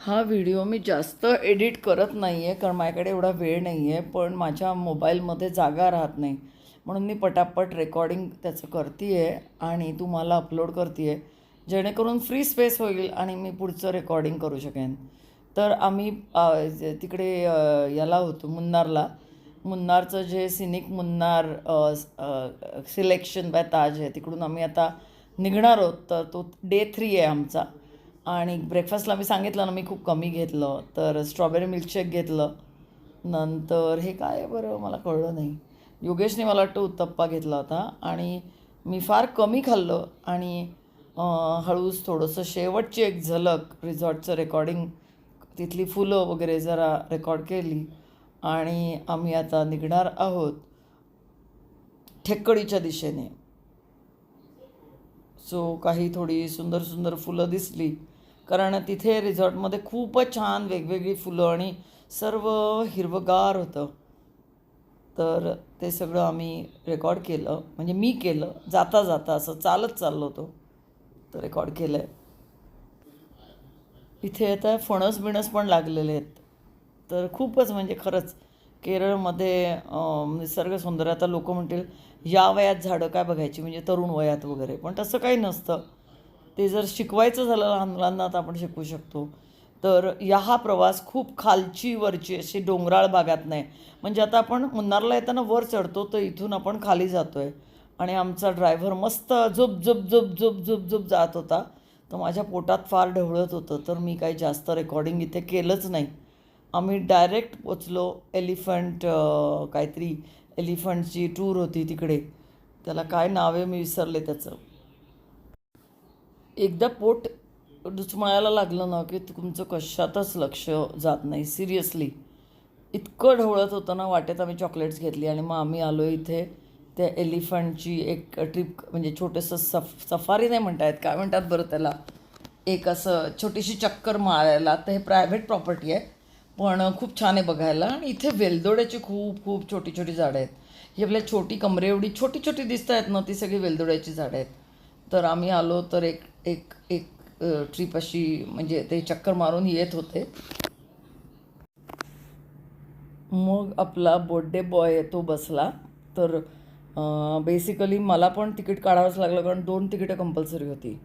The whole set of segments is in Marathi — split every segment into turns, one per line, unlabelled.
हा व्हिडिओ मी जास्त एडिट करत नाही आहे कारण माझ्याकडे एवढा वेळ नाही आहे पण माझ्या मोबाईलमध्ये जागा राहत नाही. म्हणून मी पटापट रेकॉर्डिंग त्याचं करते आहे आणि तुम्हाला अपलोड करते आहे जेणेकरून फ्री स्पेस होईल आणि मी पुढचं रेकॉर्डिंग करू शकेन. तर आम्ही तिकडे याला होतो मुन्नारला. मुन्नारचं जे scenic Munnar selection by Taj आहे तिकडून आम्ही आता निघणार आहोत तर तो डे थ्री आहे आमचा. आणि ब्रेकफास्टला मी सांगितलं ना मी खूप कमी घेतलं. तर स्ट्रॉबेरी मिल्कशेक घेतलं. नंतर हे काय आहे बरं? मला कळलं नाही. योगेशने मला वाटतं उत्तप्पा घेतला होता. आणि मी फार कमी खाल्लं. आणि हळूच थोडंसं शेवटची एक झलक रिझॉर्टचं रेकॉर्डिंग तिथली फुलं वगैरे जरा रेकॉर्ड केली. आणि आम्ही आता निघणार आहोत ठेकडीच्या दिशेने. सो काही थोडी सुंदर सुंदर फुलं दिसली. कारण तिथे रिझॉर्टमध्ये खूपच छान वेगवेगळी फुलं आणि सर्व हिरवगार होतं. तर ते सगळं आम्ही रेकॉर्ड केलं. म्हणजे मी केलं. जाता जाता असं चालत चाललो होतो. तर रेकॉर्ड केलं आहे इथे आता फणस बिणस पण लागलेले आहेत. तर खूपच म्हणजे खरंच केरळमध्ये निसर्ग सौंदर्य आता लोक म्हणतील या वयात झाडं काय बघायची? म्हणजे तरुण वयात वगैरे. पण तसं काही नसतं. ते जर शिकवायचं झालं लहान मुलांना तर आपण शिकवू शकतो. तर या हा प्रवास खूप खालची वरची अशी डोंगराळ भागात नाही. म्हणजे आता आपण मुन्नारला येताना वर चढतो तर इथून आपण खाली जातो आहे आणि आमचा ड्रायव्हर मस्त झुप झुप झुप झुप झुप झुप जात होता. तर माझ्या पोटात फार ढवळत होतं. तर मी काही जास्त रेकॉर्डिंग इथे केलंच नाही. आम्ही डायरेक्ट पोचलो एलिफंट काहीतरी एलिफंटची टूर होती तिकडे. त्याला काय नाव आहे मी विसरले त्याचं. एकदा पोट डुचमळायला लागलं ना की तुमचं कशातच लक्ष जात नाही. सिरियसली इतकं ढवळत होतं ना वाटेत आम्ही चॉकलेट्स घेतली आणि मग आम्ही आलो इथे. त्या एलिफंटची एक ट्रिप म्हणजे छोटंसं सफ सफारी नाही म्हणता येत काय म्हणतात बरं त्याला? एक असं छोटीशी चक्कर मारायला तर हे प्रायव्हेट प्रॉपर्टी आहे. पण खूप छान आहे बघायला. आणि इथे वेलदोड्याची खूप खूप छोटी छोटी झाडं आहेत. ही आपल्या छोटी कमरे एवढी छोटी छोटी दिसत आहेत ना ती सगळी वेलदोड्याची झाडं आहेत. तर आम्ही आलो तर एक एक एक ट्रिप अशी म्हणजे ते चक्कर मारून येत होते. मग आपला बर्थडे बॉय तो बसला. तर बेसिकली मला पण तिकीट काढावंच लागलं कारण दोन तिकीटं कंपल्सरी होती.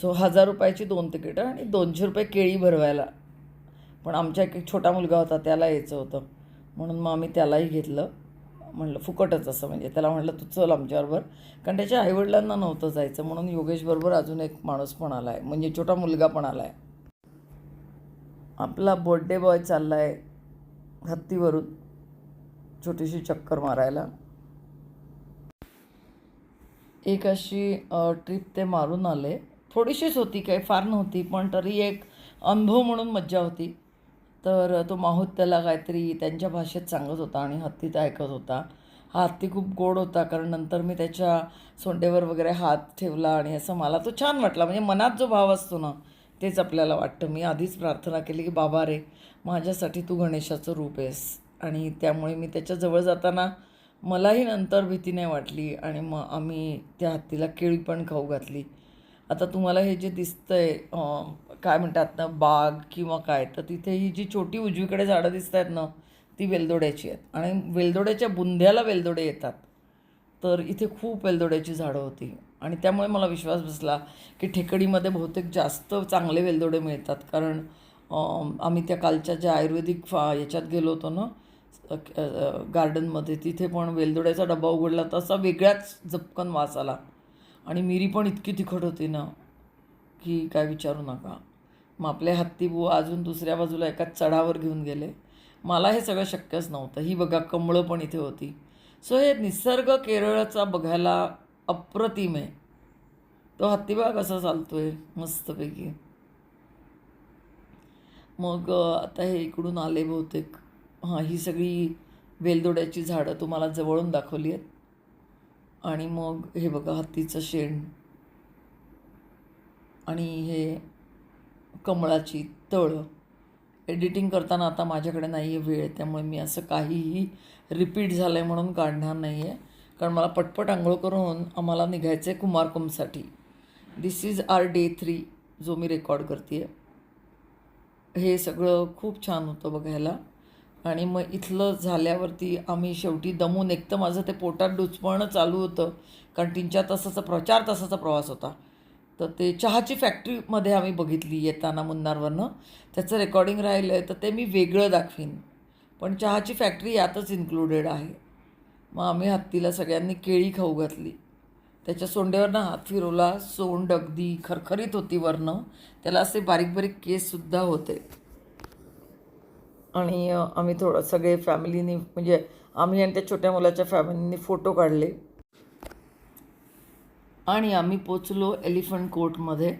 सो हजार रुपयाची दोन तिकीटं आणि दोनशे रुपये केळी भरवायला. पण आमच्या एक छोटा मुलगा होता त्याला यायचं होतं. म्हणून मग आम्ही त्यालाही घेतलं. म्हणलं फुकटच असं म्हणजे. त्याला म्हटलं तू चल आमच्याबरोबर कारण त्याच्या आईवडिलांना नव्हतं जायचं म्हणून योगेशबरोबर अजून एक माणूस पण आला आहे म्हणजे छोटा मुलगा पण आला आहे आपला बर्थडे बॉय चालला आहे हत्तीवरून छोटीशी चक्कर मारायला. एक अशी ट्रिप ते मारून आले. थोडीशीच होती काही फार नव्हती पण तरी एक अनुभव म्हणून मज्जा होती. तर तो माहूत त्याला काहीतरी त्यांच्या भाषेत सांगत होता आणि हत्ती तर ऐकत होता. हा हत्ती खूप गोड होता कारण नंतर मी त्याच्या सोंडेवर वगैरे हात ठेवला आणि असं मला तो छान वाटला. म्हणजे मनात जो भाव असतो ना तेच आपल्याला वाटतं. मी आधीच प्रार्थना केली की बाबा रे माझ्यासाठी तू गणेशाचं रूप आहेस. आणि त्यामुळे मी त्याच्याजवळ जाताना मलाही नंतर भीती नाही वाटली आणि मग आम्ही त्या हत्तीला केळी पण खाऊ घातली. आता तुम्हाला हे जे दिसतं आहे काय म्हणतात ना बाग किंवा काय तर तिथे ही जी छोटी उजवीकडे झाडं दिसत आहेत ना ती वेलदोड्याची आहेत. आणि वेलदोड्याच्या बुंध्याला वेलदोडे येतात. तर इथे खूप वेलदोड्याची झाडं होती. आणि त्यामुळे मला विश्वास बसला की ठेकडीमध्ये बहुतेक जास्त चांगले वेलदोडे मिळतात. कारण आम्ही त्या कालच्या ज्या आयुर्वेदिक फा याच्यात गेलो होतो ना गार्डनमध्ये तिथे पण वेलदोड्याचा डबा उघडला तर असा वेगळाच जपकन वास आला. आणि मिरी पण इतकी तिखट होती ना की काय विचारू नका. मग आपले हत्तीबुवा अजून दुसऱ्या बाजूला एका चढावर घेऊन गेले. मला हे सगळं शक्यच नव्हतं. ही बघा कमळं पण इथे होती. सो हे निसर्ग केरळचा बघायला अप्रतिम आहे. तो हत्तीबा कसा चालतो आहे मस्तपैकी. मग आता हे इकडून आले बहुतेक. हां ही सगळी वेलदोड्याची झाडं तुम्हाला जवळून दाखवली आहेत. आणि मग हे बघा हत्तीचं शेण. आणि हे कमळाची तळं. एडिटिंग करताना आता माझ्याकडे नाही आहे वेळ त्यामुळे मी असं काहीही रिपीट झालं आहे म्हणून काढणार नाही आहे कारण मला पटपट आंघोळ करून आम्हाला निघायचं आहे कुमारकुमसाठी. This is our day three जो मी रेकॉर्ड करते आहे हे सगळं खूप छान होतं बघायला. आणि मग इथलं झाल्यावरती आम्ही शेवटी दमून एक तर माझं ते पोटात डुचपणं चालू होतं कारण तीन चार तासाचा प्र चार तासाचा प्रवास होता. तर ते चहाची फॅक्टरीमध्ये आम्ही बघितली येताना मुन्नारवरनं. त्याचं रेकॉर्डिंग राहिलं आहे तर ते मी वेगळं दाखवीन. पण चहाची फॅक्टरी यातच इन्क्लुडेड आहे. मग आम्ही हत्तीला सगळ्यांनी केळी खाऊ घातली. त्याच्या सोंड्यावरनं हात फिरवला सोंड अगदी खरखरीत होती वरनं. त्याला असे बारीक बारीक केससुद्धा होते. आणि आम्ही थोडं सगळे फॅमिलीनी म्हणजे आम्ही आणि त्या छोट्या मुलाच्या फॅमिलीनी फोटो काढले. आणि आम्ही पोचलो एलिफंट कोर्टमध्ये.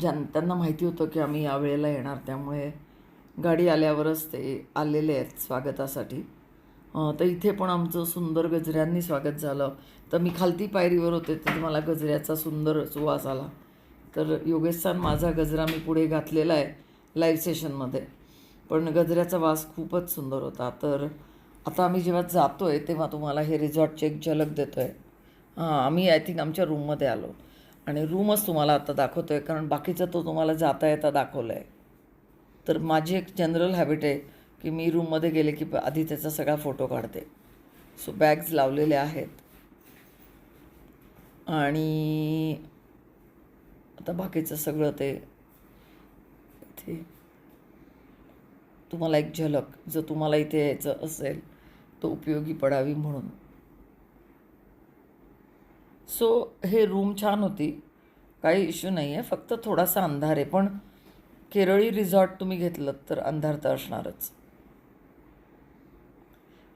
ज्यां त्यांना माहिती होतं की आम्ही या वेळेला येणार त्यामुळे गाडी आल्यावरच ते आलेले आहेत स्वागतासाठी. तर इथे पण आमचं सुंदर गजऱ्यांनी स्वागत झालं. तर मी खालती पायरीवर होते तर मला गजऱ्याचा सुंदर सुवास आला. तर योगेश माझा गजरा मी पुढे घातलेला आहे लाईव्ह सेशनमध्ये. पण गजऱ्याचा वास खूपच सुंदर होता. तर आता आम्ही जेव्हा जातो आहे तेव्हा तुम्हाला हे रिसॉर्टची एक झलक देतो आहे हां आम्ही आय थिंक आमच्या रूममध्ये आलो. आणि रूमच तुम्हाला आता दाखवतो आहे कारण बाकीचं तो तुम्हाला जाता येता दाखवलं आहे तर माझी एक जनरल हॅबिट आहे की मी रूममध्ये गेले की आधी त्याचा सगळा फोटो काढते. सो बॅग्स लावलेले आहेत. आणि आता बाकीचं सगळं ते इथे तुम्हाला एक झलक जर तुम्हाला इथे यायचं असेल तो उपयोगी पडावी म्हणून. सो हे रूम छान होती. काही इश्यू नाही आहे फक्त थोडासा अंधार आहे. पण केरळी रिझॉर्ट तुम्ही घेतलं तर अंधार तर असणारच.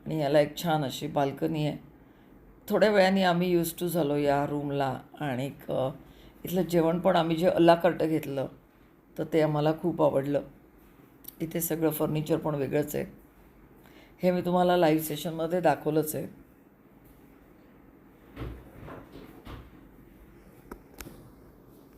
आणि याला एक छान अशी बाल्कनी आहे. थोड्या वेळाने आम्ही यूज टू झालो या रूमला आणि इथलं जेवण पण आम्ही जे अल्लाकर्ट घेतलं तर ते आम्हाला खूप आवडलं. इथे सगळं फर्निचर पण वेगळंच आहे. हे मी तुम्हाला लाईव्ह सेशनमध्ये दाखवलंच आहे.